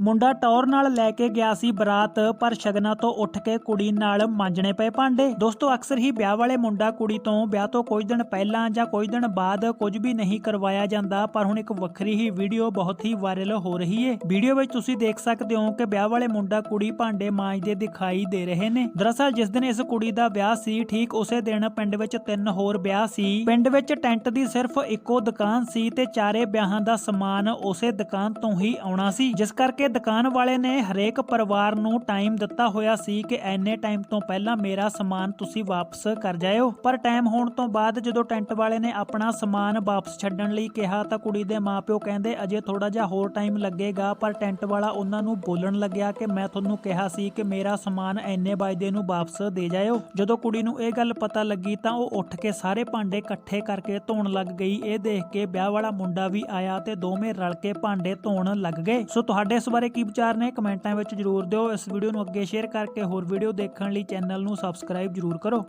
ਮੁੰਡਾ ਟੌਰ ਨਾਲ ਲੈ ਕੇ ਗਿਆ ਸੀ ਬਰਾਤ, ਪਰ ਸ਼ਗਨਾਂ ਤੋਂ ਉੱਠ ਕੇ ਕੁੜੀ ਨਾਲ ਮਾਂਜਣੇ ਪਏ ਭਾਂਡੇ। ਦੋਸਤੋ, ਅਕਸਰ ਹੀ ਵਿਆਹ ਵਾਲੇ ਮੁੰਡਾ ਕੁੜੀ ਤੋਂ ਵਿਆਹ ਤੋਂ ਕੁਝ ਦਿਨ ਪਹਿਲਾਂ ਜਾਂ ਕੁਝ ਦਿਨ ਬਾਅਦ ਕੁਝ ਵੀ ਨਹੀਂ ਕਰਵਾਇਆ ਜਾਂਦਾ, ਪਰ ਹੁਣ ਇੱਕ ਵੱਖਰੀ ਹੀ ਵੀਡੀਓ ਬਹੁਤ ਹੀ ਵਾਇਰਲ ਹੋ ਰਹੀ ਹੈ ਵੀਡੀਓ ਵਿੱਚ ਤੁਸੀਂ ਦੇਖ ਸਕਦੇ ਹੋ ਕਿ ਵਿਆਹ ਵਾਲੇ ਮੁੰਡਾ ਕੁੜੀ ਭਾਂਡੇ ਮਾਂਜਦੇ ਦਿਖਾਈ ਦੇ ਰਹੇ ਨੇ। ਦਰਅਸਲ, ਜਿਸ ਦਿਨ ਇਸ ਕੁੜੀ ਦਾ ਵਿਆਹ ਸੀ, ਠੀਕ ਉਸੇ ਦਿਨ ਪਿੰਡ ਵਿੱਚ ਤਿੰਨ ਹੋਰ ਵਿਆਹ ਸੀ। ਪਿੰਡ ਵਿੱਚ ਟੈਂਟ ਦੀ ਸਿਰਫ ਇੱਕੋ ਦੁਕਾਨ ਸੀ ਤੇ ਚਾਰੇ ਵਿਆਹਾਂ ਦਾ ਸਮਾਨ ਉਸੇ ਦੁਕਾਨ ਤੋਂ ਹੀ ਆਉਣਾ ਸੀ, ਜਿਸ ਕਰਕੇ ਦੁਕਾਨ ਵਾਲੇ ਨੇ ਹਰੇਕ ਪਰਿਵਾਰ ਨੂੰ ਟਾਈਮ ਦਿੱਤਾ ਹੋਇਆ ਸੀ ਕਿ ਐਨੇ ਟਾਈਮ ਤੋਂ ਪਹਿਲਾਂ ਮੇਰਾ ਸਮਾਨ ਤੁਸੀਂ ਵਾਪਸ ਕਰ ਜਾਇਓ। ਪਰ ਟਾਈਮ ਹੋਣ ਤੋਂ ਬਾਅਦ ਜਦੋਂ ਟੈਂਟ ਵਾਲੇ ਨੇ ਆਪਣਾ ਸਮਾਨ ਵਾਪਸ ਛੱਡਣ ਲਈ ਕਿਹਾ ਤਾਂ ਕੁੜੀ ਦੇ ਮਾਪਿਓ ਕਹਿੰਦੇ, ਅਜੇ ਥੋੜਾ ਜਿਹਾ ਹੋਰ ਟਾਈਮ ਲੱਗੇਗਾ। ਪਰ ਟੈਂਟ ਵਾਲਾ ਉਹਨਾਂ ਨੂੰ ਬੋਲਣ ਲੱਗਿਆ ਕਿ ਮੈਂ ਤੁਹਾਨੂੰ ਕਿਹਾ ਸੀ ਕਿ ਮੇਰਾ ਸਮਾਨ ਐਨੇ ਵਜੇ ਨੂੰ ਵਾਪਸ ਦੇ ਜਾਇਓ। ਜਦੋਂ ਕੁੜੀ ਨੂੰ ਇਹ ਗੱਲ ਪਤਾ ਲੱਗੀ ਤਾਂ ਉਹ ਉੱਠ ਕੇ ਸਾਰੇ ਭਾਂਡੇ ਇਕੱਠੇ ਕਰਕੇ ਧੋਣ ਲੱਗ ਗਈ। ਇਹ ਦੇਖ ਕੇ ਵਿਆਹ ਵਾਲਾ ਮੁੰਡਾ ਵੀ ਆਇਆ ਤੇ ਦੋਵੇਂ ਰਲ ਕੇ ਭਾਂਡੇ ਧੋਣ ਲੱਗ ਗਏ। ਸੋ ਤੁਹਾਡੇ ਇਸ ਬਾਰੇ ਕੀ ਵਿਚਾਰ ਨੇ, ਕਮੈਂਟਾਂ ਵਿੱਚ ਜਰੂਰ ਦਿਓ। ਇਸ ਵੀਡੀਓ ਨੂੰ ਅੱਗੇ ਸ਼ੇਅਰ ਕਰਕੇ ਹੋਰ ਵੀਡੀਓ ਦੇਖਣ ਲਈ ਚੈਨਲ ਨੂੰ ਸਬਸਕ੍ਰਾਈਬ ਜਰੂਰ ਕਰੋ।